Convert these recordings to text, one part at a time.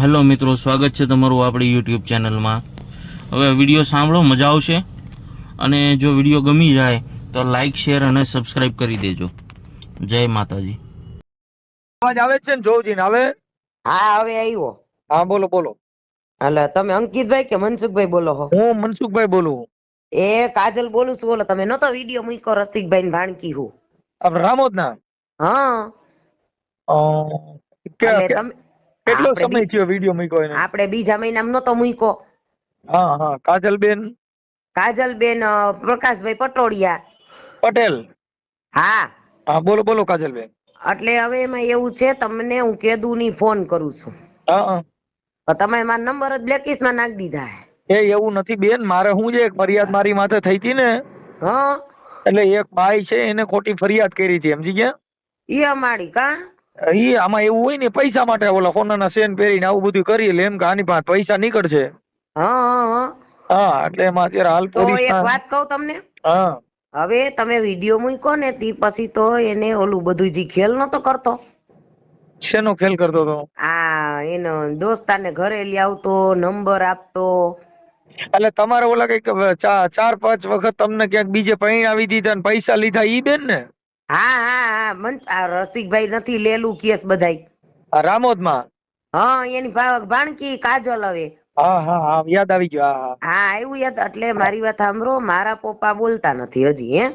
Hello મિત્રો સ્વાગત છે તમારું આપણી યુટ્યુબ ચેનલમાં. હવે વીડિયો સાંભળો મજા આવશે. અને જો વીડિયો ગમી જાય તો લાઈક શેર અને સબસ્ક્રાઈબ કરી દેજો. જય માતાજી. અવાજ આવે છે ને જોવજી ને હવે હા હવે આવ્યો. હા બોલો બોલો. હાલો તમે અંકિતભાઈ કે મનસુખભાઈ બોલો હો? હું મનસુખભાઈ બોલું એ કાજલ બોલું છું બોલો. તમે નતો વીડિયો મૂક્યો રસિકભાઈ ને ભાણકી હું. રામોદ ના હા કે- તમે કેટલો સમય થયો વીડિયો મૂક્યો એને? આપણે બીજા મહિનામાં નતો મૂક્યો. હા હા. કાજલબેન? કાજલબેન પ્રકાશભાઈ પટોડિયા પટેલ? હા. હા બોલો બોલો કાજલબેન. એટલે હવે એમાં એવું છે તમને હું કેદુ ની ફોન કરું છું. હા હા. તમે મારા નંબર જ બ્લેકલિસ્ટમાં નાખી દીધા હે. એ એવું નથી બેન મારે શું છે એક ફરિયાદ મારી માથે થઈ હતી ને હા. એટલે એક ભાઈ છે એને ખોટી ફરિયાદ કરી હતી સમજી ગયા? ઈ અમારી કા? ઈ આમાં એવું હોય ને પૈસા માટે ઓલા સોનાના સેન પહેરીને આવું બધું કરી એમ કે આની પાસે પૈસા નીકળશે. હા હા એટલે એમાં અત્યારે હાલ તો એક વાત કહું તમને? હા. હવે તમે વીડિયો મૂકો ને તી પછી તો એને ઓલું બધું જે ખેલ નતો કરતો. શેનો ખેલ કરતો હતો? આ એનો દોસ્તાને ઘરે લઈ આવતો નંબર આપતો. એટલે તમારે ઓલા કંઈક ચાર પાંચ વખત તમને ક્યાંક બીજે પૈણ આવી દીધા ને પૈસા લીધા ઈ બેન ને? હા હા હા મન આ રસિકભાઈ નથી લેલું કેસ બધાય. રામોદમાં? હા એની ભાવક ભાણકી કાજલ હવે. હા હા હા યાદ આવી ગયો હા હા. આવ્યું યાદ એટલે મારી વાત સાંભળો મારા પપ્પા બોલતા નથી હજી હે.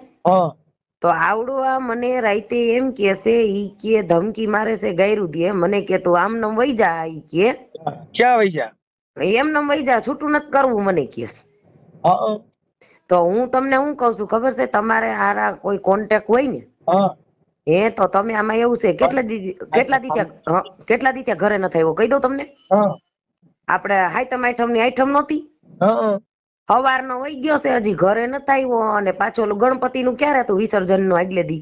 તો આવડો આ મને રાઈતે એમ કે છે ઈ કે ધમકી મારે છે ગાયરું દે મને કે તું આમ નમ વઈ જા ઈ કે. ક્યાં વહી જા? એમ નમ વઈ જા છૂટું નથી કરવું મને કે તો હું તમને શું કઉ છું ખબર છે? તમારે આરા કોઈ કોન્ટેક્ટ હોય ને હા. તો તમે આમાં એવું છે કેટલા દી કેટલા દી ત્યાં કેટલા દી ત્યાં ઘરે નથી આવ્યો? કહી દઉં તમને. આપણે હાઈટમ આઈટમની આઈટમ નહોતી સવારનો વહી ગયો છે હજી ઘરે નથી આવ્યો અને પાછો ગણપતિ નું ક્યારે હતું વિસર્જનનું આગલે દી?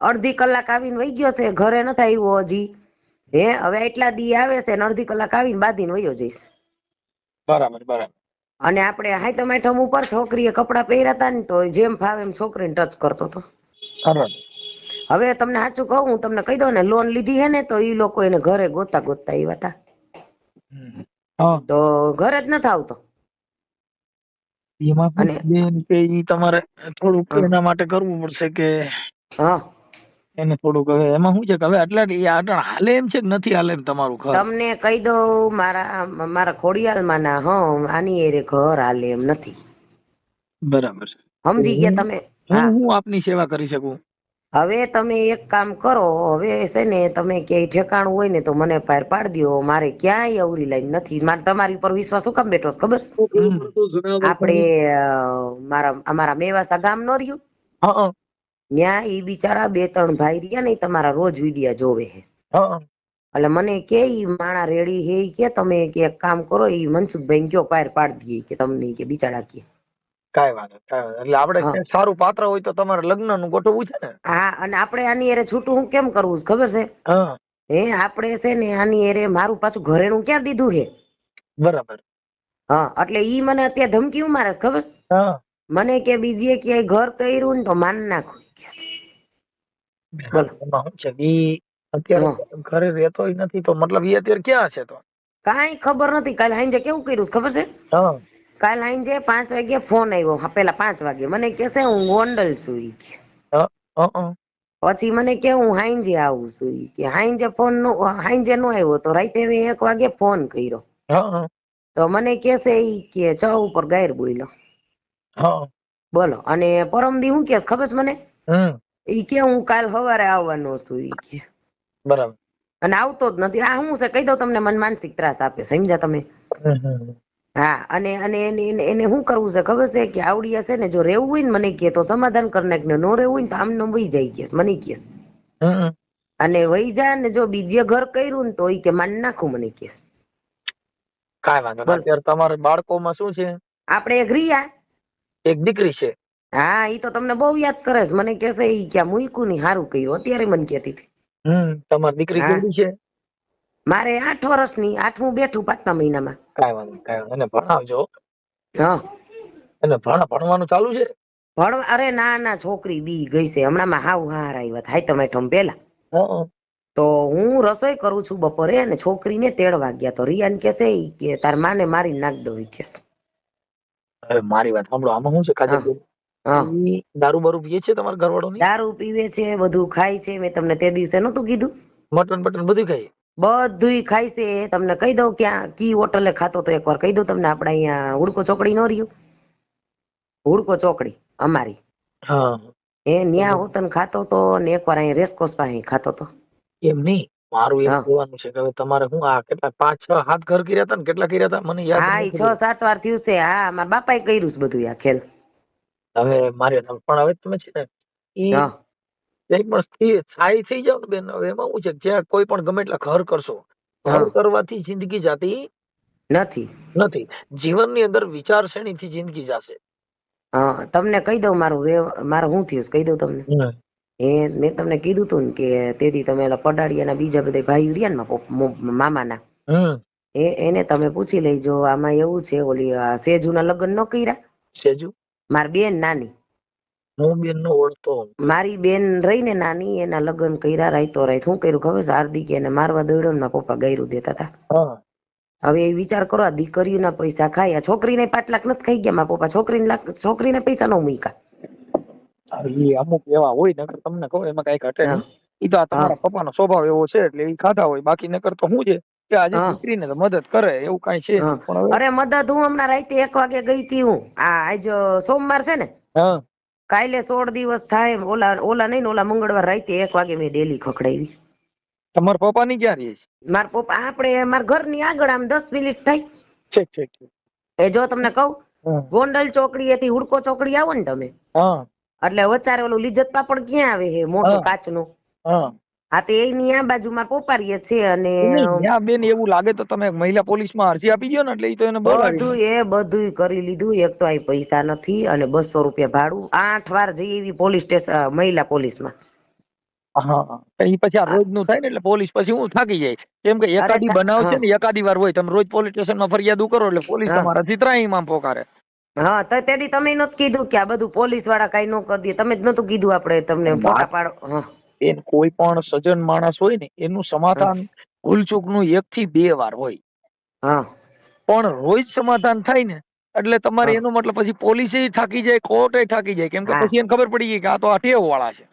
અડધી કલાક આવીને વહી ગયો છે ઘરે નથી આવ્યો હજી. હે હવે એટલા દી આવે છે ને અડધી કલાક આવીને બાંધીને વયો જઈશ. બરાબર બરાબર. અને આપણે હાઈટમ આઈટમ ઉપર છોકરીએ કપડાં પહેર્યા હતા ને તો જેમ ફાવે એમ છોકરીને ટચ કરતો હતો. હવે તમને સાચું કહું હું તમને કહી દઉં ને લોન લીધી હે ને તો ઈ લોકો એને ઘરે ગોતા ગોતા આવ્યા હતા તો ઘરે જ નથી આવતો. એમાં બેન કે ઈ તમારે થોડુંક એના માટે કરવું પડશે કે હા. એને થોડુંક હવે એમાં શું છે કે હવે આટલા હાલે એમ છે કે નથી હાલે એમ તમારું ઘર? તમને કહી દઉં મારા મારા ખોડિયાલમાં ના હં આની એરે ઘર હાલે એમ નથી. બરાબર સમજી ગયા તમે? હા હું. હું આપની સેવા કરી શકું? હવે તમે એક કામ કરો હવે છે ને તમે ક્યાંય ઠેકાણું હોય ને તો મને પાર પાડી દો મારે ક્યાંય અવરી લાઈન નથી. મારે તમારી પર વિશ્વાસ કામ બેઠો ખબર છે? આપણે મારા અમારા મેવાસા ગામ નો રહ્યું. હા ત્યાં ઈ બિચારા બે ત્રણ ભાઈ રહ્યા ને તમારા રોજ વિડિયા જોવે હે એટલે મને કે ઈ માણા રેડી હે કે તમે કે એક કામ કરો ઈ મનસુખભાઈ કયો પાર પાડી દઈએ કે તમને કે બિચારા કે. કાંઈ વાંધો કાંઈ વાંધો એટલે આપણે ક્યાંક સારું પાત્ર હોય તો તમારે લગ્નનું ગોઠવવું છે ને? હા અને આપણે આની એરે છૂટું હું કેમ કરવું છે ખબર છે? હા. હે આપણે છે ને આની એરે મારું પાછું ઘરેણું ક્યાં દીધું હે બરાબર. હા એટલે ઈ મને અત્યારે ધમકી મારે ખબર છે? હા. મને કે બીજે ક્યાંય ઘર કર્યું ને તો માન નાખું. બોલો. છે? ઈ અત્યારે ઘરે રહેતો નથી તો મતલબ ઈ અત્યારે ક્યાં છે તો? કાંઈ ખબર નથી કાલે હાંજે કેવું કર્યું ખબર છે? હા. કાલ હાંજે પાંચ વાગે ફોન આવ્યો પેલા પાંચ વાગે મને કે છે હું ગોંડલ છું ઈ કે. પછી મને કે હું હાંજે આવું છું ઈ કે. હાંજે ફોન નો હાંજે નો આવ્યો તો રાતે મેં એક વાગે ફોન કર્યો. તો મને કે છે ઈ કે ચ ઉપર ગાયર બોલ્યો બોલો. અને પરમદી હું કેસ ખબર છે મને? ઈ કે હું કાલ સવારે આવવાનો છું ઈ કે. બરાબર. અને આવતો જ નથી. આ હું છે? કહી દઉં તમને મન માનસિક ત્રાસ આપે સમજ્યા તમે? હા અને અને એને શું કરવું છે ખબર છે કે આવડી હશે ને જો રહેવું હોય ને મને કે તો સમાધાન કરી નાખ ને નો રહેવું હોય ને તો નો વહી જાય કેસ મને કેસ અને વહી જાય ને જો બીજે ઘર કર્યું ને તો ઈ કે માન નાખું મને કેસ કાઈ વાંધો. અત્યારે તમારે બાળકોમાં શું છે? આપણે એક રિયા. એક દીકરી છે. હા ઈ તો તમને બહુ યાદ કરે છે. મને કહેશે ઈ કે મૂકું નહીં સારું કર્યું. અત્યારે મને કહેતી હતી. હમ તમારી દીકરી કેવી છે? મારે આઠ વર્ષની આઠમું બેઠું પાંચમા મહિનામાં. કાંઈ વાંધો નહીં, કાંઈ વાંધો નહીં. એને ભણાવજો. હા. એને ભણ ભણવાનું ચાલુ છે? ભણવા અરે ના ના છોકરી બી ગઈ છે. હમણાં માં હાવ હાર આવ્યા હાય તમે ઠમ પેલા. હં. તો હું રસોઈ કરું છું બપોરે અને છોકરીને તેડવા ગયા. તો રિયાન કહેશે ઈ કે તાર માને મારી નાખ દો ઈ કહેશે હવે મારી વાત સાંભળો. આમાં શું છે? કાજલ હા. દારૂ બારૂ પીએ છે તમારા ઘરવાળો ની દારૂ પીવે છે બધું ખાય છે. મેં તમને તે દિવસે નતું કીધું. મટન બટન બધું ખાઈ બધુંય ખાય છે. તમને કહી દઉં ક્યાં કી હોટલે ખાતો તો એકવાર કહી દઉં તમને આપણે અહીંયા હુડકો ચોકડી નો રહ્યું? હુડકો ચોકડી અમારી. એ ન્યા હોતન ખાતો તો ને એકવાર અહીં રેસકોસ પાસે ખાતો તો. એમ નહીં? મારું એમ કહેવાનું છે કે હવે તમારે હું આ કેટલા પાંચ છ હાથ ઘર કર્યા હતા ને કેટલા કર્યા હતા? મને યાદ હા છ સાત વાર થયું છે. હા મારા બાપાએ કર્યું છે બધું આ ખેલ. હવે મારે પણ હવે તમે છે ને હા પણ સ્થિર સ્થાયી થઈ જાવ ને બેન. હવે એમાં શું છે જ્યાં કોઈ પણ ગમે એટલા ઘર કરશો ઘર કરવાથી જિંદગી જાતી નથી. નથી. જીવનની અંદર વિચારસરણીથી જિંદગી જશે. હા તમને કહી દઉં મારું મારું હું થયું કહી દઉં તમને. એ મેં તમને કીધું તું કે તેથી તમે પડાડિયાના બીજા બધા ભાઈ રહ્યા ને મામાના. એ એને તમે પૂછી લેજો. આમાં એવું છે ઓલી સેજુના લગ્ન ન કર્યા? સેજુ? મારી બેન નાની. હું બેન નો ઓળખતો મારી બેન રહી ને નાની એના લગ્ન કર્યા રાઈતો રાઈત શું કર્યું? ખબર હાર્દિક એને મારવા દોડ્યો ને પપ્પા ગાયરું દેતા હતા હવે એ વિચાર કરો આ દીકરીઓના પૈસા ખાય છોકરીને પાંચ લાખ નથી ખાઈ ગયા મારા પપ્પા. છોકરીને લાખ છોકરીને પૈસા નો મૂક્યા. એ અમુક એવા હોય નકર તમને કહો એમાં કઈ ઘટે હા. ઈ તો આ તમારા પપ્પાનો સ્વભાવ એવો છે એટલે એ ખાધા હોય. બાકી નકર તો શું છે કે આજે હા. દીકરીને તો મદદ કરે એવું કઈ છે. હા. અરે મદદ હું હમણાં રાતે એક વાગે ગઈ હતી હું. આ આજ સોમવાર છે ને? હા. કાલે સોળ દિવસ થાય ઓલા ઓલા નહીં ઓલા મંગળવાર રાતે એક વાગે મેં ડેલી ખખડાવી. તમારા પપ્પા ની ક્યાં રહે છે? મારા પપ્પા આપણે મારા ઘરની આગળ આમ દસ મિનિટ થાય. ઠીક ઠીક. એ જો તમને કહું ગોંડલ ચોકડી એથી હુડકો ચોકડી આવો ને તમે. એટલે વચારે ઓલું લિજ્જત પાપડ ક્યાં આવે હે મોટો. કાચનું? હા તે એની આ બાજુ મારા પપ્પા છે અને ત્યાં બેન એવું લાગે તો તમે મહિલા પોલીસમાં અરજી આપી દો ને એટલે ઈ તો એને બધું એ બધું કરી લીધું. એક તો અહીં પૈસા નથી અને બસો રૂપિયા ભાડું. આઠ વાર જઈ એવી પોલીસ સ્ટેશન મહિલા પોલીસમાં. હા એ પછી આ રોજનું થાય ને એટલે પોલીસ પછી હું થાકી જાય. કેમ કે એકાદી બનાવ છે ને એકાદી વાર હોય તમે રોજ પોલીસ સ્ટેશનમાં ફરિયાદ કરો એટલે પોલીસ તમારા તમારાથી ત્રાહીમામ પોકારે. હા તો તેથી તમે નતું કીધું કે આ બધું પોલીસવાળા કઈ ન કરી દે. તમે જ નતું કીધું આપણે તમને ફોટા પાડો હા કોઈ પણ સજન માણસ હોય ને એનું સમાધાન ભૂલચૂકનું એક થી બે વાર હોય. હા. પણ રોજ સમાધાન થાય ને એટલે તમારે. એનો મતલબ પછી પોલીસે થાકી જાય કોર્ટે થાકી જાય. કેમ કે પછી એને ખબર પડી ગઈ કે આ તો આ ટેવ વાળા છે.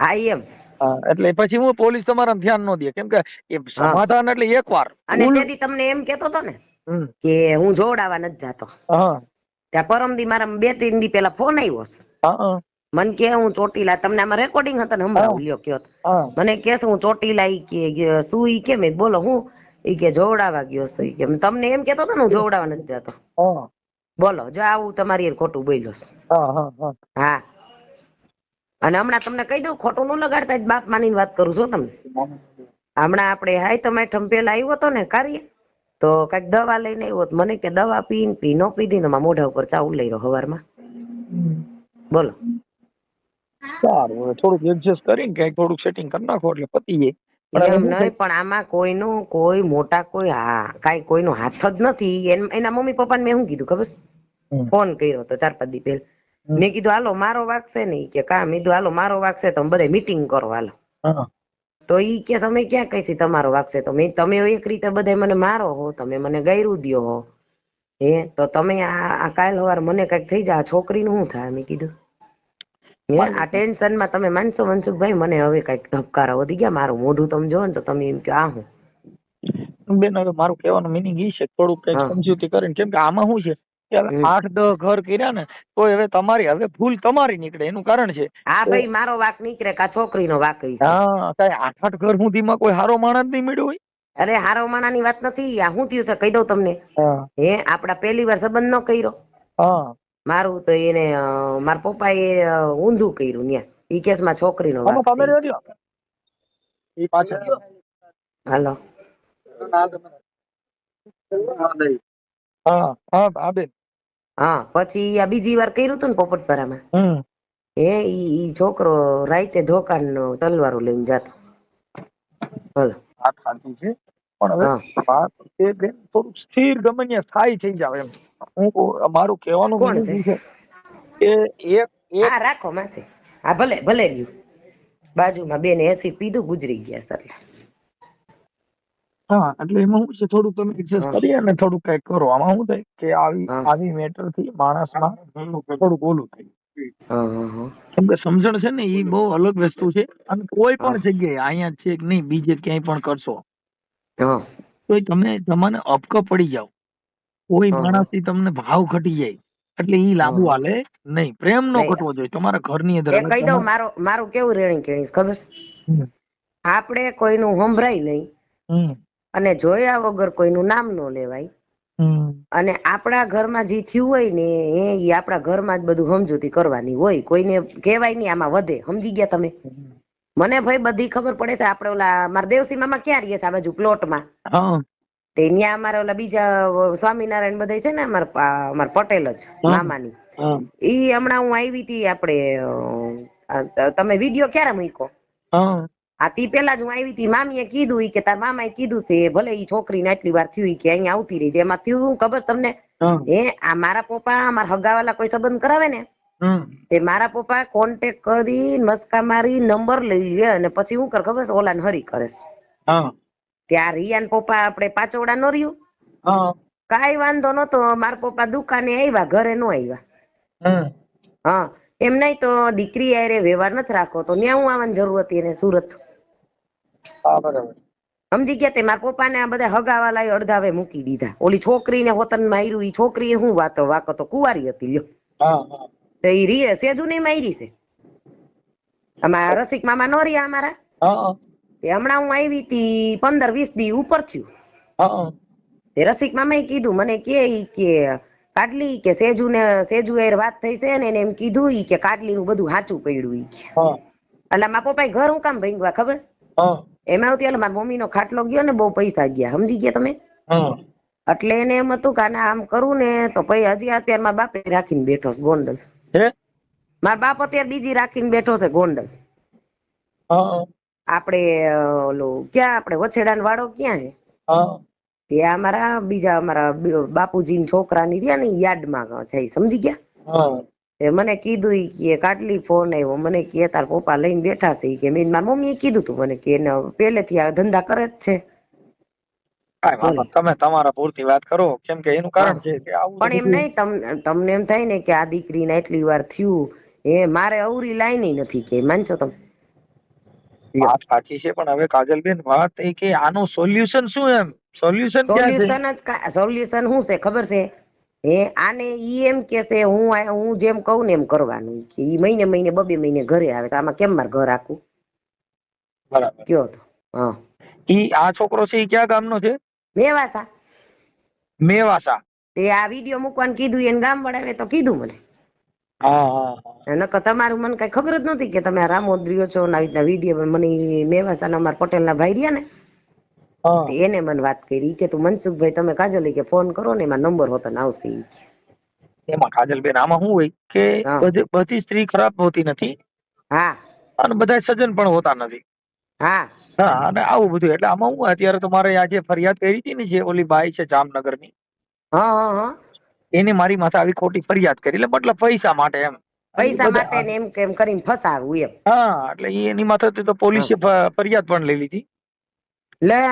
હા એમ. એટલે પછી હું પોલીસ તમારા ધ્યાન ન દે. કેમ કે એ સમાધાન એટલે એક વાર અને તેથી તમને એમ કેતો હતો ને કે હું જોડાવા નથી જાતો. હા. ત્યાં પરમ દી મારા બે ત્રણ દી પેલા ફોન આવ્યો હા, મને કે હું ચોટીલા તમને આમાં રેકોર્ડિંગ હતા ને હમણાં લ્યો કયો મને કે હું ચોટીલા ઈ કે શું ઈ કે? મેં બોલો હું. ઈ કે જોવડાવા ગયો છે ઈ કે. તમને એમ કેતો હતો ને હું જોવડાવા નથી જતો. બોલો જો આવું તમારી ખોટું બોલ્યો હા અને હમણાં તમને કહી દઉં ખોટું ન લગાડતા જ બાપ માની વાત કરું છું તમને. હમણાં આપણે હાય તો મેઠમ પેલા આવ્યો હતો ને કાર્ય તો કંઈક દવા લઈને આવ્યો તો મને કે દવા પીન પી નો પીધી તો મોઢા ઉપર ચાવલ લઈ રહ્યો હવારમાં. બોલો. સારું હવે થોડુંક એડજસ્ટ કરીને કંઈક થોડુંક સેટિંગ કરી નાખો એટલે પતી જાય. પણ એમ હું નહીં પણ આમાં કોઈનો કોઈ મોટા કોઈ હા કાંઈ કોઈનો હાથ જ નથી. એના મમ્મી પપ્પાને મેં શું કીધું ખબર? ફોન કર્યો તો ચાર પાંચ દી પહેલા. મેં કીધું હાલો મારો વાગશે નહીં કે કા? મેં કીધું હાલો મારો વાગશે તમે બધા મીટિંગ કરો હાલો. તો ઈ કે તમે ક્યાં કહીશી તમારો વાગશે તો મેં તમે એક રીતે બધા મને મારો હો તમે મને ગયરું દ્યો હો. હે? તો તમે આ કાલ સવાર મને કંઈક થઈ જાય છોકરીનું શું થાય? મેં કીધું આ ટેન્શનમાં તમે માનશો મનસુખભાઈ મને હવે કંઈક ધબકારા વધી ગયા મારું મોઢું તમે જોવો ને તો તમે એમ કે આ હું? બેન હવે મારું કહેવાનું મિનિંગ ઈ છે થોડું કંઈક સમજૂતી કરીને કેમ કે આમાં શું છે. આઠ દસ ઘર કર્યા ને તો હવે તમારી હવે ભૂલ તમારી નીકળે એનું કારણ છે. હા ભાઈ મારો વાક નીકળે કા છોકરીનો વાક હા કઈ આઠ આઠ ઘર સુધીમાં કોઈ હારો માણસ નહીં મળ્યો હોય? અરે હારો માણાની વાત નથી આ શું થયું છે કહી દઉં તમને. હે. આપડા પહેલી વાર સંબંધ નો કર્યો. હા. મારું તો એને મારા પપ્પા એ ઊંધું કર્યું ન્યા. ઈ કેસમાં છોકરીનો વાક તમે છે. ઈ પાછળ. હાલો. હા હા હા બેન. હા પછી આ બીજી વાર કર્યું હતું ને પોપટપરામાં? હે ઈ ઈ છોકરો રાતે ધોકાન તલવારો લઈને જાતો. બોલો વાત સાચી છે. પણ હવે બેન થોડુંક સ્થિર ગમે સ્થાયી થઈ જાવ એમ. હું મારું કહેવાનું કોણ છે? કે એક એક આ રાખો માસી હા ભલે ભલે રહ્યું બાજુમાં બેન એસી પીધું ગુજરી ગયા એટલે હા એટલે એમાં હું છે? થોડુંક તમે એડજસ્ટ કરી અને થોડુંક કઈ કરો. આમાં શું થાય કે આવી આવી મેટરથી માણસમાં થોડુંક ઓલું થાય. કેમ કે સમજણ છે ને એ બહુ અલગ વસ્તુ છે. અને કોઈ પણ જગ્યાએ અહીંયા છે કે નહીં બીજે ક્યાંય પણ કરશો. તો તમે તમને અપકો પડી જાવ કોઈ હા, હા. માણસથી તમને ભાવ ઘટી જાય. એટલે ઈ લાંબુ. હાલે નહીં. પ્રેમ નો ઘટવો જોઈએ. તમારા ઘરની અંદર કહી દઉં મારો મારું કેવું રેણી કેણી ખબર આપણે કોઈનું સંભળાય નહીં. અને જોયા વગર કોઈનું નામ નો લેવાય. અને આપણા ઘરમાં જે થયું હોય ને એ આપણા ઘરમાં જ બધું સમજૂતી કરવાની હોય. કોઈને કહેવાય નહીં આમાં વધે. સમજી ગયા તમે. મને ભાઈ બધી ખબર પડે છે. આપણે ઓલા મારા દેવસી મામા ક્યાં રહીએ છે આ બાજુ પ્લોટમાં? માં તે ત્યાં અમારે ઓલા બીજા સ્વામિનારાયણ બધા છે ને અમારા અમારા પટેલ જ મામાની. ઈ હમણાં હું આવી હતી આપણે અ, તમે વીડિયો ક્યારે મૂક્યો? આ તી પેલા જ હું આવી હતી મામીએ કીધું ઈ કે તાર મામાએ કીધું છે ભલે ઈ છોકરીને આટલી વાર થયું કે અહીંયા આવતી રહી એમાં થયું ખબર તમને? હા. આ મારા પપ્પા મારા હગાવાલા કોઈ સંબંધ કરાવે ને? તે મારા પપ્પા કોન્ટેક કરી મસ્કા મારી નંબર લઈ લે અને પછી હું કર ખબર છે? ઓલાને હરી કરે છે. હા. ત્યાં રિયાન પપ્પા આપણે પાચોડા નો રહ્યું? હા. વાંધો નતો મારા પપ્પા દુકાને આવ્યા ઘરે નો આવ્યા. હા. એમ નહીં તો દીકરી આરે વ્યવહાર નથી રાખો. તો ન્યા હું આવવાની જરૂર હતી એને સુરત? સમજી ગયા તે? મારા પપ્પાને આ બધા હગાવા હગાવાલા અડધાવે મૂકી દીધા. ઓલી છોકરીને હોતન માર્યું ઈ છોકરીએ શું વાતો વાકો તો કુવારી હતી લ્યો. હા હા. તો ઈ રીએ સેજુ નહીં મારી છે અમારા રસિક મામા નો રહ્યા અમારા તે હમણાં હું આવી હતી પંદર વીસ દી ઉપર થયું તે રસિક મામાએ કીધું મને કે કે કાટલી કે સેજુ ને સેજુ હારે વાત થઈ છે ને એને એમ કીધું ઈ કે કાટલી નું બધું સાચું પડ્યું ઈ કે એટલે મારા પપ્પા ઘર હું કામ ભાંગ્યા ખબર એમાં આવતી એટલે મમ્મી નો ખાટલો ગયો ને બહુ પૈસા ગયા સમજી ગયા તમે એટલે એને એમ હતું કે આને આમ કરું ને તો પછી હજી અત્યારે મારા બાપે રાખીને બેઠો બોન્ડલ ગોંડલ હે? મારા બાપ અત્યારે બીજી રાખીને બેઠો છે ગોંડલ. આપણે ઓલું ક્યાં આપણે? વછેડાન વાળો ક્યાં હે. ત્યાં અમારા બીજા અમારા બાપુજી છોકરાની રહ્યા ને યાર્ડમાં જાય સમજી ગયા? એ મને કીધું કે કાટલી ફોન આવ્યો મને કે તાર પપ્પા લઈને બેઠા છે. કે મેં મારી મમ્મીએ કીધું તું મને કે એને પહેલેથી આ ધંધા કરે જ છે. કાંઈ વાંધો નહીં. તમે તમારા પૂરતી વાત કરો. કેમ કે એનું કારણ છે કે આવું પણ એમ બધું- નહીં તમ તમને એમ થાય ને કે આ દીકરીને એટલી વાર થયું. એ મારે અવરી લાઈન નથી કે માનશો તમે? લ્યો. વાત સાચી છે પણ હવે કાજલબેન વાત એ કે આનું સોલ્યુશન શું એમ? સોલ્યુશન ક્યાં છે? સોલ્યુશન જ સોલ્યુશન શું છે ખબર છે? હે આને ઈ એમ કે છે હું આ- હું જેમ કહું ને એમ કરવાનું. કે ઈ મહિને મહિને બબે મહિને ઘરે આવે તો આમાં કેમ મારે ઘર રાખું બરાબર. કયો તો? હા. ઈ આ છોકરો છે ઈ ક્યાં ગામનો છે? મેવાસા. મેવાસા. તે આ વીડિયો મૂકવાનું કીધું એને ગામ વડાવે તો કીધું મને. નકર તમારું મને કઈ ખબર જ નથી કે તમે રામોદ્રીઓ છો ને આવી રીતના વીડિયો મને મેવાસાના અમારા પટેલના ભાઈ રહ્યા ને એને મને વાત કરી. કે તું મનસુખભાઈ તમે કાજલ કે ફોન કરો ને એમાં નંબર હોતો ને આવશે. એમાં કાજલબેન આમાં શું હોય કે બધી સ્ત્રી ખરાબ હોતી નથી હા. અને બધા સજ્જન પણ હોતા નથી. હા. હા અને આવું બધું. એટલે આમાં હું અત્યારે તમારે મારે આજે ફરિયાદ કરી હતી ને જે ઓલી બાઈ છે જામનગરની હા હા હા. એને મારી માથે આવી ખોટી ફરિયાદ કરી. એટલે મતલબ પૈસા માટે એમ. પૈસા માટે ને એમ કેમ કરીને ફસાવું એમ. હા એટલે એની માથે તો પોલીસે ફરિયાદ પણ લઈ લીધી. લે.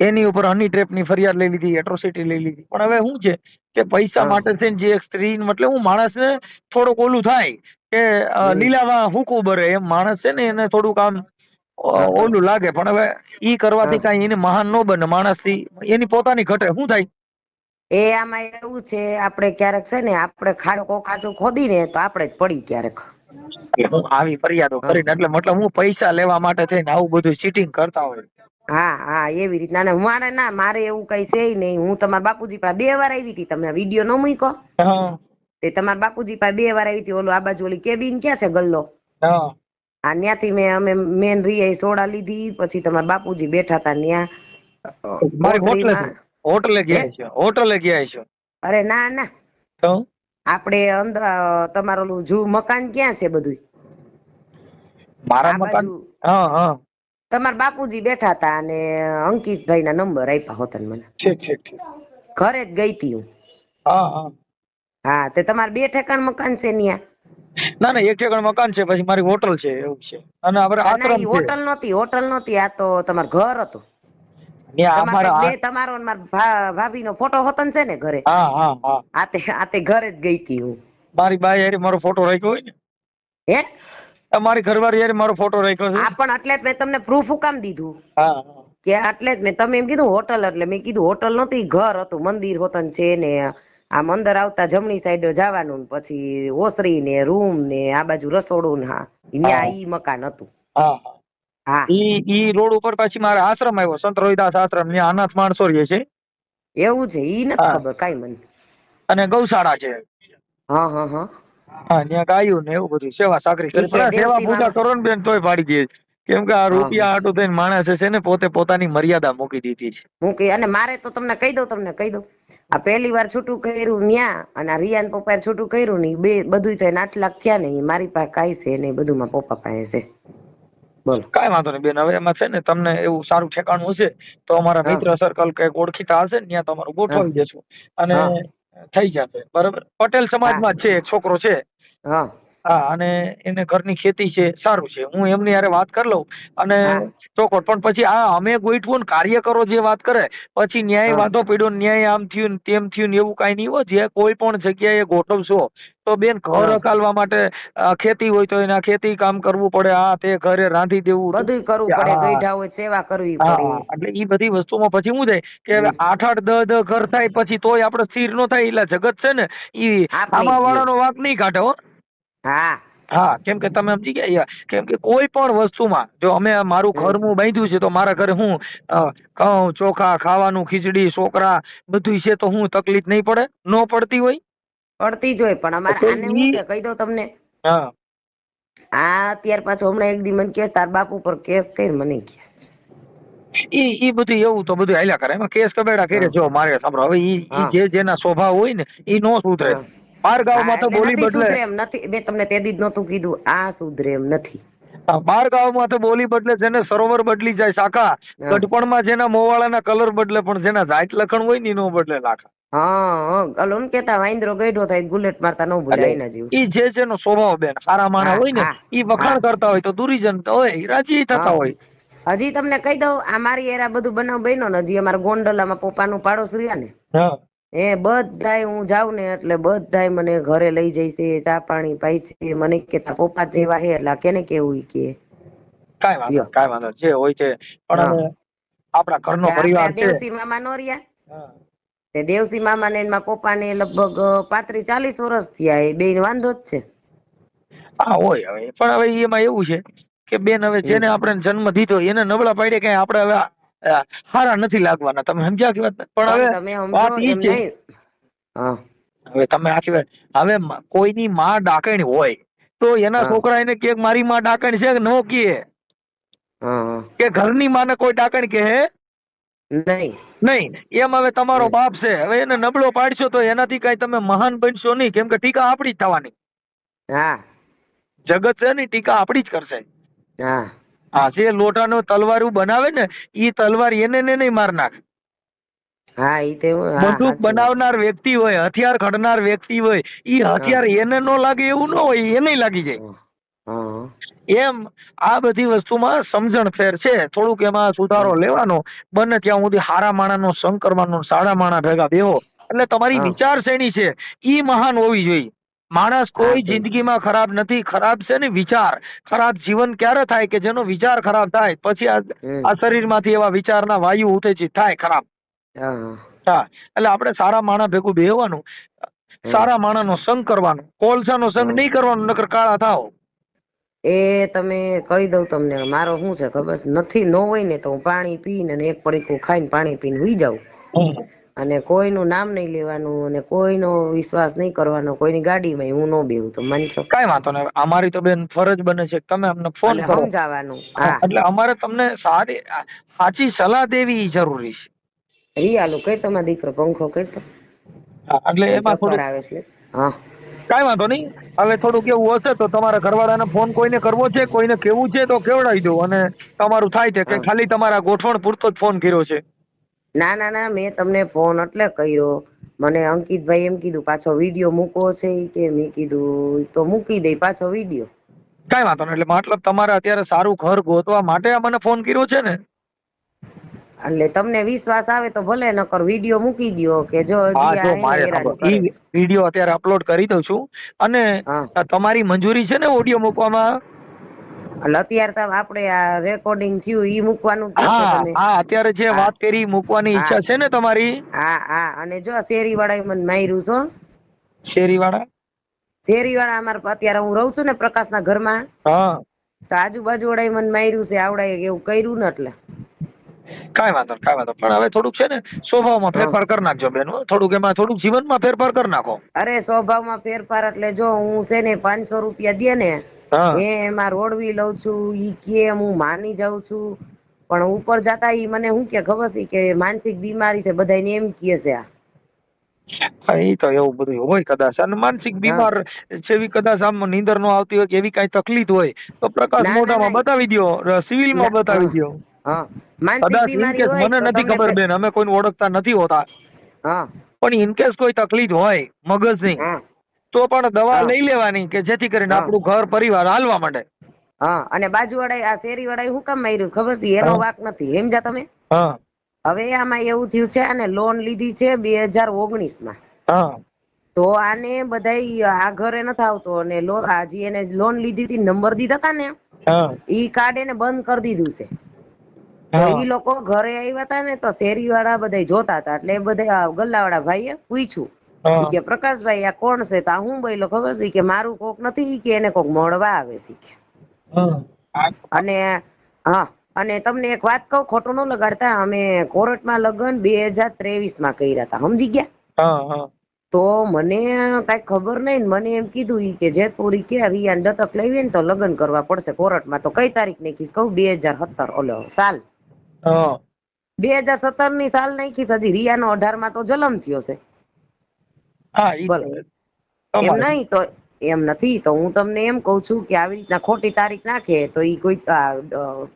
એની ઉપર હની ટ્રેપની ફરિયાદ લઈ લીધી એટ્રોસિટી લઈ લીધી. પણ હવે શું છે કે પૈસા માટે થઈને જે એક સ્ત્રી મતલબ હું માણસને થોડુંક ઓલું થાય કે લીલાવા હુકું બરે એમ. માણસ છે ને એને થોડુંક આમ. ઓલું લાગે પણ હવે ઈ કરવાથી કઈ એને મહાન નો બને માણસથી એની પોતાની ઘટે શું થાય? એ આમાં એવું છે આપણે ક્યારેક છે ને આપણે ખાડો કોકાચું ખોદી ને તો આપણે જ પડી ક્યારેક. આવી ફરિયાદો કરીને એટલે મતલબ હું પૈસા લેવા માટે થઈને આવું બધું ચીટિંગ કરતા હોય. હા હા એવી રીતના. ને મારે ના મારે એવું કઈ છે નહીં. હું તમારા બાપુજી પાસે બે વાર આવી હતી. તમે વીડિયો ન મૂકો તે તમારા બાપુજી પાસે બે વાર આવી હતી. ઓલું આ બાજુ ઓલી કેબિન ક્યાં છે ગલ્લો? હા. આ ન્યાથી મેં અમે મેન રિયા સોડા લીધી પછી તમારા બાપુજી બેઠા હતા ન્યા હોટલે ગયા છે હોટલે ગયા છે. અરે ના ના. તો? આપણે અંદર તમારું જૂ મકાન ક્યાં છે બધું મારા મકાન હા હા. તમારા બાપુજી બેઠા હતા અને અંકિતભાઈ ના નંબર આપ્યા હોતા મને. ઠીક ઠીક ઠીક. ઘરે જ ગઈ હતી હું. હા હા. હા તે તમારે બે ઠેકાણ મકાન છે ન્યા. ના ના એક ઠેકાણ મકાન છે પછી મારી હોટલ છે એવું છે. અને આપણે આશ્રમ છે. હોટલ નહોતી હોટલ નહોતી આ તો તમારું ઘર હતું. ત્યાં તમારે અમારા બે તમારો ને મારા ફોટો હતો ને છે ને ઘરે? હા હા હા. આ તે ઘરે જ ગઈ હતી હું. મારી બાઈ હારે મારો ફોટો રાખ્યો હોય ને. હે? તમારી ઘરવાળી હારે મારો ફોટો રાખ્યો છે. પણ એટલે જ મેં તમને પ્રૂફ કામ દીધું? હા. કે એટલે જ મેં તમે એમ કીધું હોટલ એટલે મેં કીધું હોટલ નહોતી ઘર હતું મંદિર હોતન છે ને આમ અંદર આવતા જમણી સાઈડ જવાનું પછી ઓસરી ને રૂમ ને આ બાજુ રસોડું ને હા. ત્યાં ઈ મકાન હતું. હા ઈ ઈ રોડ ઉપર પાછી મારે આશ્રમ આવ્યો સંત રોહિદાસ આશ્રમ ત્યાં અનાથ માણસો રહે છે. એવું છે ઈ નથી ખબર કાઈ મને. અને ગૌશાળા છે. હા હા હા. હા ત્યાં ગાયું ને એવું બધું સેવા સાકરી કરી આ સેવા પૂજા કરો ને બેન તોય પાડી દે. કેમ કે આ રૂપિયા આટો થઈને માણસે છે ને પોતે પોતાની મર્યાદા મૂકી દીધી છે. હું અને મારે તો તમને કહી દઉં તમને કહી દઉં. આ પહેલી વાર છૂટું કર્યું ન્યા અને આ રિયાન પપ્પાએ છૂટું કર્યું ને બે બધું થઈને આઠ લાખ થયા ને મારી પાસે કાંઈ છે નહીં બધું મારા પપ્પા પાસે છે. બોલો. કાંઈ વાંધો નહીં બેન હવે એમાં છે ને તમને એવું સારું ઠેકાણું હશે તો અમારા મિત્ર સર્કલ કંઈક ઓળખીતા હશે ને ત્યાં તમારું ગોઠવી દેશું અને. થઈ જશે બરાબર? પટેલ સમાજમાં માં છે એક છોકરો છે. હા. હા અને એને ઘરની ખેતી છે સારું છે. હું એમની યારે વાત કરી લઉં. અને હા. ચોખોટ પણ પછી આ અમે ગોઈઠવું કાર્યકરો જે વાત કરે પછી ન્યાય વાંધો પડ્યો ન્યાય આમ થયું તેમ થયું એવું કાંઈ નહીં હોય જે કોઈ પણ જગ્યાએ ગોઠવશો તો બેન ઘર હકાલવા માટે ખેતી હોય તો એના ખેતી કામ કરવું પડે આ તે ઘરે રાંધી દેવું. બધું કરવું પડે ગઈઢા હોય સેવા કરવી પડે. એટલે એ બધી વસ્તુમાં પછી શું થાય કે આઠ આઠ દહ દહ ઘર થાય પછી તોય આપણે સ્થિર નો થાય એટલે જગત છે ને એ આમાં. વાળાનો વાંક નહીં કાઢે હો. કેમ કે તમે સમજી ગયા કેમ કે કોઈ પણ વસ્તુમાં જો અમે મારું ઘરમું બાંધ્યું છે તો મારા ઘરે હું ઘઉં ચોખા ખાવાનું ખીચડી છોકરા બધું છે તો હું તકલીફ નહીં પડે? ન પડતી હોય? પડતી જ હોય પણ અમારે આને હું છે કહી દઉં તમને. હા. આ અત્યાર પાછો હમણાં એક દી મને કેસ તાર બાપુ પર કેસ કરી મને કેસ. ઈ ઈ બધું એવું તો બધું હાલ્યા કરે. એમાં કેસ કબેડા કરે. જો મારે સાંભળો હવે ઈ જે જેના સ્વભાવ હોય ને ઈ નો સુધરે. બાર ગામમાં તો બોલી બદલે. એમ નથી મેં તમને તે દી જ નહોતું કીધું આ સુધરે એમ નથી બાર ગામમાં તો બોલી બદલે જેને સરોવર બદલી જાય શાખા. ગઢપણમાં જેના મોવાળાના કલર બદલે પણ જેના જાત લખણ હોય ને નો બદલે લાખા. હા અલોન કેતા વાઇન્દ્રો ગઈઢો થાય ગુલેટ મારતા ન ભૂલાય ના જીવ. ઈ જે જેનો સ્વભાવ બેન સારા માણા હોય ને ઈ વખાણ કરતા હોય તો દુરીજન તો હોય રાજી થતા હોય. હજી તમને કહી દઉં આ મારી એરા બધું બનાવ બન્યો ને હજી અમારા ગોંડલામાં પપ્પાનું પાડોશ રહ્યા ને. હા. એ બધાય હું જાઉં ને એટલે બધાય મને ઘરે લઈ છે ચા પાણી પાઈ છે મને કે તાર પપ્પા જેવા હે એટલે કેને કેવું કે? કાઈ વાંધો કાઈ વાંધો જે હોય તે. પણ આપણા ઘરનો પરિવાર છે. દેવસી મામા નો રહ્યા. તે દેવસી મામા ને એના પપ્પા ને લગભગ પાંત્રીસ ચાલીસ વર્ષ થયા એ બે વાંધો જ છે. હા હોય હવે. પણ હવે એમાં એવું છે કે બેન હવે જેને આપણે જન્મ દીધો એને નબળા પાડે કઈ આપણે હવે હારા નથી લાગવાના. તમે સમજ્યા કે વાત? પણ હવે વાત ઈ છે. હવે તમે આખી વાત હવે કોઈની માં ડાકણ હોય તો એના છોકરા એને કે મારી માં ડાકણ છે કે નો હા કે ઘરની માને કોઈ ડાકણ કહે? નહીં. નહીં. એમ હવે તમારો બાપ છે. હવે એને નબળો પાડશો તો એનાથી કઈ તમે મહાન બનશો નહીં. કેમ કે ટીકા આપણી જ થવાની. હા. જગત છે ને ટીકા આપણી જ કરશે. હા. હા જે લોટાનો તલવારું બનાવે ને ઈ તલવાર એને ને નહીં માર નાખ. હા ઈ તે બંદૂક. બનાવનાર વ્યક્તિ હોય હથિયાર ઘડનાર વ્યક્તિ હોય ઈ હથિયાર એને નો લાગે એવું ન હોય એને લાગી જાય. એમ આ બધી વસ્તુમાં સમજણ ફેર છે. થોડુંક એમાં સુધારો લેવાનો. બને ત્યાં સુધી હારા માણાનો સંગ કરવાનો સારા માણા ભેગા બેહો. એટલે તમારી. વિચારશ્રેણી છે ઈ મહાન હોવી જોઈએ. માણસ કોઈ જિંદગીમાં ખરાબ નથી ખરાબ છે ને વિચાર. ખરાબ જીવન ક્યારે થાય કે જેનો વિચાર ખરાબ થાય? પછી આ શરીરમાંથી એવા વિચારના વાયુ ઉત્તેજિત થાય ખરાબ. હા, એટલે આપણે સારા માણા ભેગું બેહવાનું સારા માણાનો સંગ કરવાનો કોલસાનો સંગ. નહીં કરવાનો નકર કાળા થાવ એ તમે કહી દઉં તમને મારો શું છે ખબર? નથી નો હોય ને તો હું પાણી પીને એક પડીકું ખાઈને પાણી પીને હુઈ જાઉં. અને કોઈનું નામ નહીં લેવાનું અને કોઈનો વિશ્વાસ નહીં કરવાનો કોઈની ગાડીમાં હું ન બેવું તો માનશો કઈ વાંધો નહીં. અમારી તો બેન ફરજ બને છે તમે અમને ફોન કરો. સમજાવવાનું એટલે અમારે તમને સારી સાચી સલાહ દેવી જરૂરી છે. રિયાલું કઈ તમારો દીકરો પંખો કરતો એટલે એમાં થોડું આવે છે હા. કઈ વાંધો નહીં. હવે થોડું કેવું હશે તો તમારા ઘરવાળાને ફોન કોઈને કરવો છે કોઈને કેવું છે તો કેવડાવી દો અને તમારું થાય છે કે ખાલી તમારા ગોઠવણ પૂરતો જ ફોન કર્યો છે. ના ના ના મેં તમને ફોન એટલે કર્યો. મને અંકિતભાઈ એમ કીધું પાછો વીડિયો મૂકો છે કે મેં કીધું તો મૂકી દઈ પાછો વીડિયો કઈ વાંધો નહીં એટલે મતલબ તમારે અત્યારે સારું ઘર ગોતવા માટે આ મને ફોન કર્યો છે ને? એટલે તમને વિશ્વાસ આવે તો ભલે નકર વીડિયો મૂકી દ્યો કે જો. વીડિયો અત્યારે અપલોડ કરી દઉં છું. અને તમારી મંજૂરી છે ને ઓડિયો મૂકવામાં? એટલે અત્યારે તો આપણે આ રેકોર્ડિંગ થયું ઈ મૂકવાનું હા હા અત્યારે જે વાત કરી મૂકવાની ઈચ્છા છે ને તમારી? હા હા અને જો શેરી વાળા મને માર્યું છો શેરી વાળા શેરી વાળા અમાર અત્યારે હું રહું છું ને પ્રકાશ ના ઘરમાં. હા. તો આજુબાજુ વાળા મને માર્યું છે આવડાય એવું કર્યું ને એટલે. કઈ વાંધો કઈ વાંધો પણ હવે થોડુંક છે ને સ્વભાવમાં. ફેરફાર કરી નાખજો બેન થોડુંક એમાં થોડુંક જીવનમાં ફેરફાર કરી નાખો. અરે સ્વભાવમાં ફેરફાર એટલે જો હું છે ને પાંચસો રૂપિયા દે ને એ એમાં રોડવી લઉં છું ઈ કે હું માની જાઉં છું. પણ ઉપર જતા ઈ મને શું કે ખબર છે કે માનસિક બીમારી છે બધાને એમ કહે છે આ. એ તો એવું બધું હોય કદાચ. અને માનસિક બીમાર જેવી કદાચ આમ નીંદર નો આવતી હોય કે એવી કઈ તકલીફ હોય તો પ્રકાશ મોઢામાં બતાવી દ્યો સિવિલમાં બતાવી દો હા. કદાચ મને નથી ખબર બેન અમે કોઈને ઓળખતા નથી હોતા. હા. પણ ઇન કેસ કોઈ તકલીફ હોય મગજની હા. તો પણ દવા લઈ લેવાની કે જેથી કરીને આપણું ઘર પરિવાર હાલવા માંડે. હા અને બાજુ વાળા આ શેરી વાળા શું કામ માર્યું ખબર છે? એનો વાક નથી. સમજ્યા તમે. હવે આમાં એવું થયું છે આને લોન લીધી છે બે હજાર ઓગણીસમાં તો આને બધાય આ ઘરે નથી આવતો અને લો આ એને લોન લીધી હતી નંબર દીધા હતા ને ઈ કાર્ડ એને બંધ કરી દીધું છે. તો. ઈ લોકો ઘરે આવ્યા હતા ને તો શેરી વાળા બધા જોતા હતા. એટલે બધા ગલ્લા વાળા ભાઈએ પૂછ્યું કે પ્રકાશભાઈ આ કોણ છે? તા હું બોલ્યો ખબર છે? કે મારું કોક નથી. કે એને કોક મળવા આવે છે. અને હા. અને તમને એક વાત કહું ખોટું ન લગાડતા અમે કોર્ટમાં લગ્ન બે હજાર ત્રેવીસમાં કર્યા હતા. સમજી ગયા? તો મને કઈ ખબર નહીં મને એમ કીધું ઈ કે જે ઈ કે રિયાન દત્તક લેવી ને તો લગ્ન કરવા પડશે કોર્ટમાં. તો કઈ તારીખ નાખીશ? કહું બે હજાર સત્તર. ઓલો સાલ. બે હજાર સત્તરની સાલ નાખીશ હજી રિયાનો અઢારમાં તો જન્મ થયો છે. એમ. નહીં તો એમ નથી. તો હું તમને એમ કઉ છું કે આવી રીતના ખોટી તારીખ નાખે તો ઈ કોઈ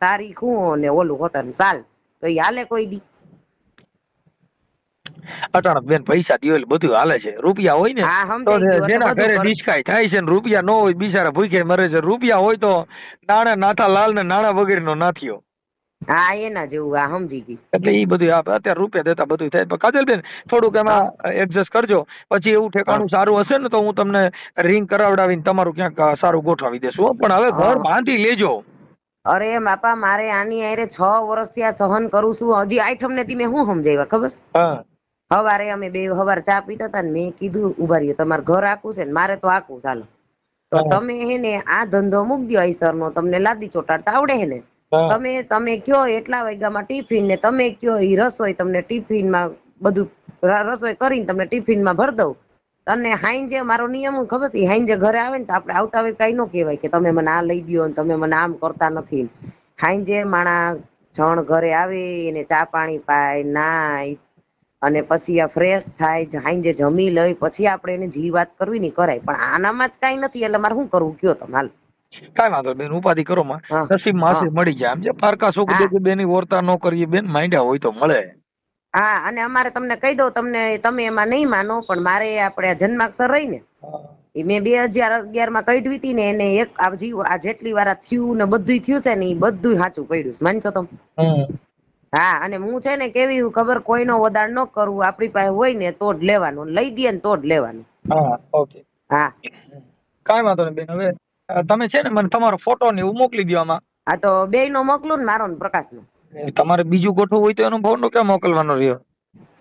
તારીખ હું ને ઓલું હોતા સાલ. તો ઈ હાલે કોઈ દી. અટાણક બેન પૈસા દિયો એટલે બધું હાલે છે. રૂપિયા હોય ને તો જેના ઘરે કર- થાય છે ને રૂપિયા નો હોય બિચારા ભૂખે મરે છે રૂપિયા હોય તો નાણા નાથા લાલ ને નાણા વગેરે નો નાથિયો હા એના જેવું આ સમજી ગઈ. એટલે એ બધું અત્યારે રૂપિયા દેતા બધું થાય. પણ કાજલબેન થોડુંક એમાં એડજસ્ટ કરજો. પછી એવું ઠેકાણું સારું હશે ને તો હું તમને રિંગ કરાવડાવીને તમારું ક્યાંક સારું ગોઠવી દેશું પણ હવે ઘર બાંધી લેજો. અરે બાપા મારે આની આયરે છ વર્ષથી આ સહન કરું છું. હજી આઈઠમ ને મેં શું સમજાવ્યા ખબર? હવારે અમે બે હવાર ચા પીતા હતા ને મેં કીધું ઊભા રહ્યો તમારે ઘર આખું છે ને મારે તો આખું ચાલો તો તમે હે ને આ ધંધો મૂક દો આઈસર નો તમને લાદી ચોટાડતા આવડે હે ને? હા. તમે તમે કયો એટલા વાગ્યામાં ટિફિન ને તમે કયો એ રસોઈ તમને ટિફિનમાં બધું રસોઈ કરીને તમને ટિફિનમાં ભર દઉં. અને હાઈંજે મારો નિયમ ખબર છે? હાઈંજે ઘરે આવે ને તો આપણે આવતા હોય કઈ નો કહેવાય કે તમે મને આ લઈ દો ને તમે મને આમ કરતા નથી. હાઈજે માણા જણ ઘરે આવે, એને ચા પાણી પાય, નાય અને પછી આ ફ્રેશ થાય હાઈંજે જમી લઈ, પછી આપણે એને જી વાત કરવી ની કરાય. પણ આનામાં જ કઈ નથી, એટલે મારે શું કરવું? કયો તમે હાલ. કાંઈ વાંધો બેન ઉપાધિ કરો માં. નસીબ માસે મળી જાય. આમ જે પારકા છોકરી. દે બેની વર્તા ન કરીએ બેન માંડ્યા હોય તો મળે. હા અને અમારે તમને કહી દઉં તમને તમે એમાં નહીં માનો પણ મારે આપણે જન્માક્ષર રહી ને એ મેં બે હજાર અગિયારમાં કઢવી હતી ને એને એક આ જીવ આ જેટલી વાર થયું ને બધું થયું છે ને એ બધું સાચું પડ્યું છે. માનશો તમે? હા અને હું છે ને કેવી ખબર કોઈનો વધાર ન કરવું આપણી પાસે હોય ને તો જ લેવાનું લઈ દઈએ ને તો જ લેવાનું. હા ઓકે. હા. કાઈ વાંધો નહીં બેન હવે તમે છે ને મને તમારો ફોટો ને એવું મોકલી દો આમાં. આ તો બે નો મોકલું ને મારો ને પ્રકાશ નો તમારે બીજું ગોઠવું હોય તો એનો ફોટો ક્યાં મોકલવાનો રહ્યો?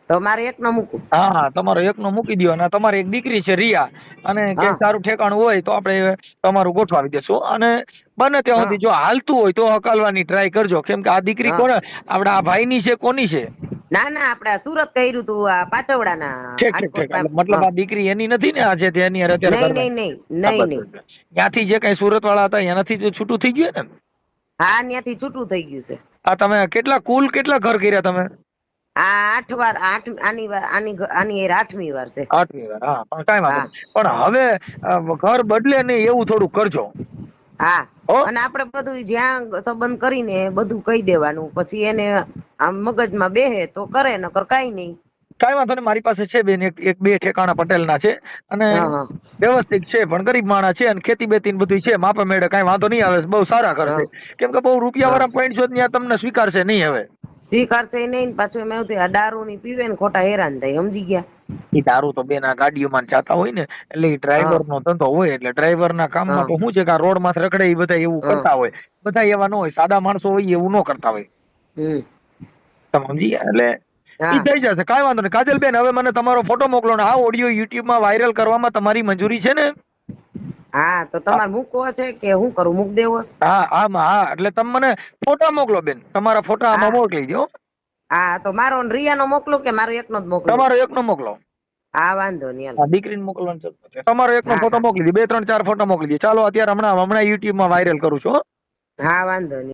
તો મારે એક નો મૂકું. હા તમારો એકનો મૂકી દો અને તમારી એક દીકરી છે રિયા. અને કે સારું ઠેકાણું હોય તો આપણે તમારું ગોઠવાવી દેશું. અને બને ત્યાં સુધી જો હાલતું હોય તો હકાલવાની ટ્રાય કરજો. કેમ કે આ દીકરી કોણ? આપડા આ ભાઈની છે કોની છે? ના ના આપણે સુરત કર્યું તું આ પાચવડાના ઠીક ઠીક ઠીક. મતલબ આ દીકરી એની નથી ને આજે તે એની અત્યારે નહીં નહીં નહીં નહીં ત્યાંથી જે કઈ સુરત વાળા હતા એનાથી છૂટું થઈ ગયું ને? હા ત્યાંથી છૂટું થઈ ગયું છે. આ તમે કેટલા કુલ કેટલા ઘર કર્યા તમે? આ આઠ વાર આઠ આની વાર આની આની એ આઠમી વાર છે. આઠમી વાર હા પણ કાંઈ વાંધો પણ હવે ઘર બદલે નહીં એવું થોડું કરજો. હો? અને આપણે બધું જ્યાં સંબંધ કરીને બધું કહી દેવાનું. પછી એને આમ મગજમાં બેહે તો કરે નકર કાઈ નહીં. કઈ વાંધો નહીં. મારી પાસે છે બેન એક બે ઠેકાણા પટેલના છે અને વ્યવસ્થિત છે પણ ગરીબ માણસ છે અને ખેતી બેતી ને બધું છે. માપે મેળે કઈ વાંધો નહીં આવે. બહુ સારા કરશે. કેમ કે બહુ રૂપિયા વાળા પોઈન્ટ છો ત્યાં તમને સ્વીકારશે નહીં હવે. સ્વીકારશે નહીં ને પાછું એમ એવું દારૂ ની પીવે ને ખોટા હેરાન થાય. સમજી ગયા? એ દારૂ તો બેન ગાડીઓમાં જાતા હોય ને એટલે એ ડ્રાઈવર નો ધંધો હોય એટલે ડ્રાઈવર ના કામમાં તો શું છે કે આ રોડમાં રખડે એ બધા એવું કરતા હોય. બધા એવા ન હોય સાદા માણસો હોય એવું ન કરતા હોય. તમે સમજી એટલે થઈ જશે. કાંઈ વાંધો નહીં. કાજલબેન હવે મને તમારો ફોટો મોકલો ને આ ઓડિયો યુટ્યુબમાં વાયરલ કરવામાં તમારી મંજૂરી છે ને? હા તો તમારે મૂકવો છે કે હું કરું? મૂક દેવો. હા હા હા એટલે તમે મને ફોટા મોકલો બેન. તમારા ફોટા આમાં મોકલી દો હા તો મારો ને રિયાનો મોકલો કે મારો એકનો જ મોકલો? તમારો એકનો મોકલો. હા વાંધો નહીં હાલો. આ દીકરીને મોકલવાનો છે. તમારો એકનો ફોટો મોકલી દે. બે ત્રણ ચાર ફોટો મોકલી દે. ચાલો અત્યારે હમણાં હમણાં યુટ્યુબમાં વાયરલ કરું છું હો. હા વાંધો નહીં.